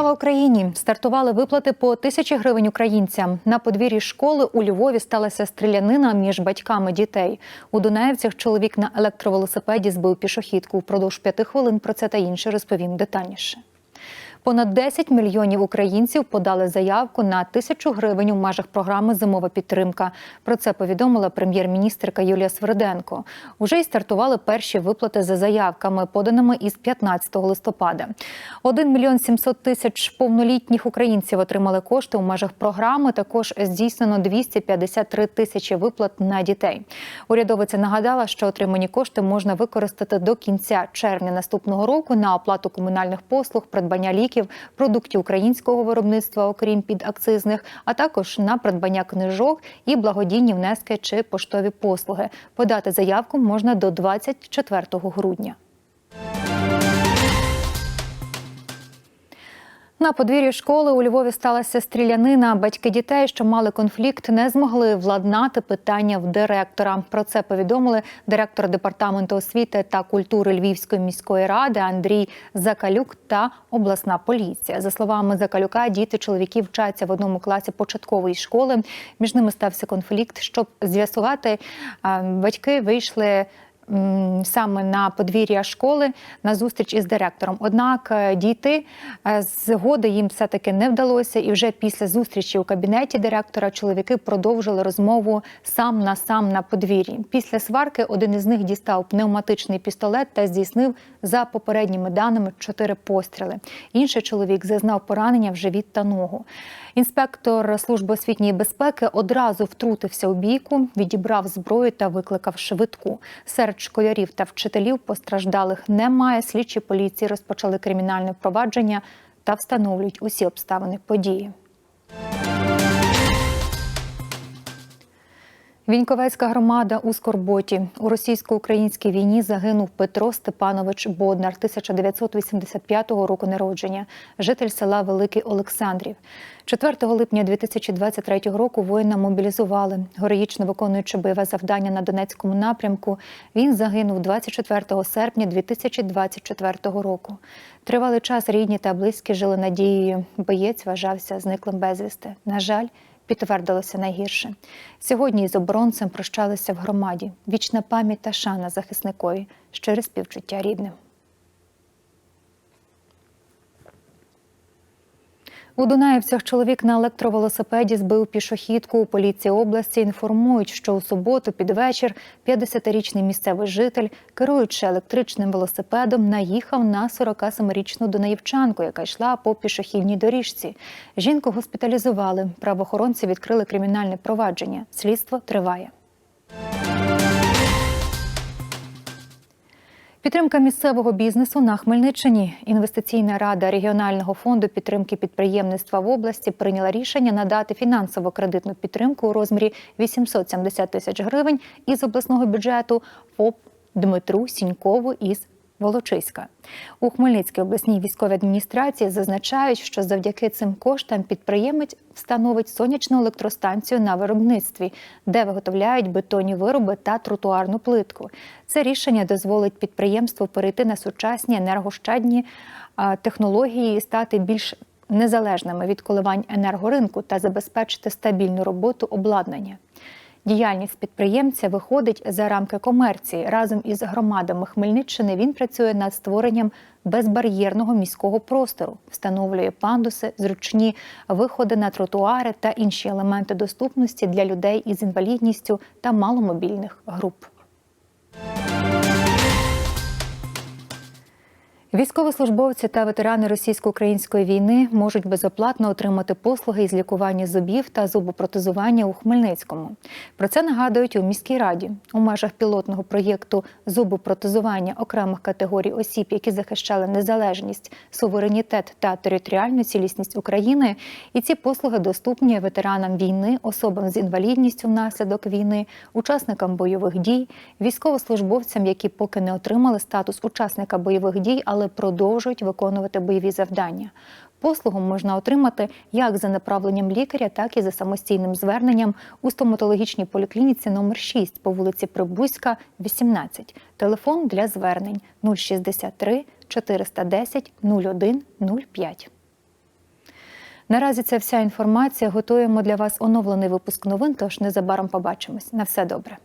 Україні стартували виплати по тисячі гривень українцям. На подвір'ї школи у Львові сталася стрілянина між батьками дітей. У Дунаєвцях чоловік на електровелосипеді збив пішохідку. Впродовж п'яти хвилин про це та інше розповім детальніше. Понад 10 мільйонів українців подали заявку на тисячу гривень у межах програми Зимова підтримка. Про це повідомила прем'єр-міністрка Юлія Сверденко. Уже й стартували перші виплати за заявками, поданими із 15 листопада. 1 мільйон 700 тисяч повнолітніх українців отримали кошти у межах програми. Також здійснено 253 тисячі виплат на дітей. Урядовиця нагадала, що отримані кошти можна використати до кінця червня наступного року на оплату комунальних послуг, придбання ліків, продуктів українського виробництва, окрім підакцизних, а також на придбання книжок і благодійні внески чи поштові послуги. Подати заявку можна до 24 грудня. На подвір'ї школи у Львові сталася стрілянина. Батьки дітей, що мали конфлікт, не змогли владнати питання в директора. Про це повідомили директор департаменту освіти та культури Львівської міської ради Андрій Закалюк та обласна поліція. За словами Закалюка, діти чоловіків вчаться в одному класі початкової школи. Між ними стався конфлікт. Щоб з'ясувати, батьки вийшли саме на подвір'я школи на зустріч із директором. Однак е, дійти е, згоди їм все таки не вдалося, і вже після зустрічі у кабінеті директора чоловіки продовжили розмову сам на сам на подвір'ї. Після сварки один із них дістав пневматичний пістолет та здійснив за попередніми даними чотири постріли. Інший чоловік зазнав поранення в живіт та ногу. Інспектор служби освітньої безпеки одразу втрутився у бійку, відібрав зброю та викликав швидку. Серед школярів та вчителів постраждалих немає. Слідчі поліції розпочали кримінальне провадження та встановлюють усі обставини події. Віньковецька громада у Скорботі у російсько-українській війні загинув Петро Степанович Боднар, 1985 року народження, житель села Великий Олександрів. 4 липня 2023 року воїна мобілізували. Героїчно виконуючи бойове завдання на Донецькому напрямку. Він загинув 24 серпня 2024 року. Тривалий час рідні та близькі жили надією. Боєць вважався зниклим безвісти. На жаль підтвердилося найгірше. Сьогодні із оборонцем прощалися в громаді. Вічна пам'ять та шана захисникові, щире співчуття рідним. У Дунаєвцях чоловік на електровелосипеді збив пішохідку. У поліції області інформують, що у суботу під вечір 50-річний місцевий житель, керуючи електричним велосипедом, наїхав на 47-річну дунаївчанку, яка йшла по пішохідній доріжці. Жінку госпіталізували. Правоохоронці відкрили кримінальне провадження. Слідство триває. Підтримка місцевого бізнесу на Хмельниччині. Інвестиційна рада регіонального фонду підтримки підприємництва в області прийняла рішення надати фінансово-кредитну підтримку у розмірі 870 тисяч гривень із обласного бюджету ФОП Дмитру Сінькову із Волочиська у Хмельницькій обласній військовій адміністрації зазначають, що завдяки цим коштам підприємець встановить сонячну електростанцію на виробництві, де виготовляють бетонні вироби та тротуарну плитку. Це рішення дозволить підприємству перейти на сучасні енергощадні технології і стати більш незалежними від коливань енергоринку та забезпечити стабільну роботу обладнання. Діяльність підприємця виходить за рамки комерції. Разом із громадами Хмельниччини він працює над створенням безбар'єрного міського простору, встановлює пандуси, зручні виходи на тротуари та інші елементи доступності для людей із інвалідністю та маломобільних груп. Військовослужбовці та ветерани російсько-української війни можуть безоплатно отримати послуги із лікування зубів та зубопротезування у Хмельницькому. Про це нагадують у міській раді у межах пілотного проєкту зубопротезування окремих категорій осіб, які захищали незалежність, суверенітет та територіальну цілісність України. І ці послуги доступні ветеранам війни, особам з інвалідністю внаслідок війни, учасникам бойових дій, військовослужбовцям, які поки не отримали статус учасника бойових дій, але але продовжують виконувати бойові завдання. Послугу можна отримати як за направленням лікаря, так і за самостійним зверненням у стоматологічній поліклініці номер 6 по вулиці Прибузька, 18. Телефон для звернень 063 410 01 05. Наразі це вся інформація. Готуємо для вас оновлений випуск новин. Тож незабаром побачимось. На все добре.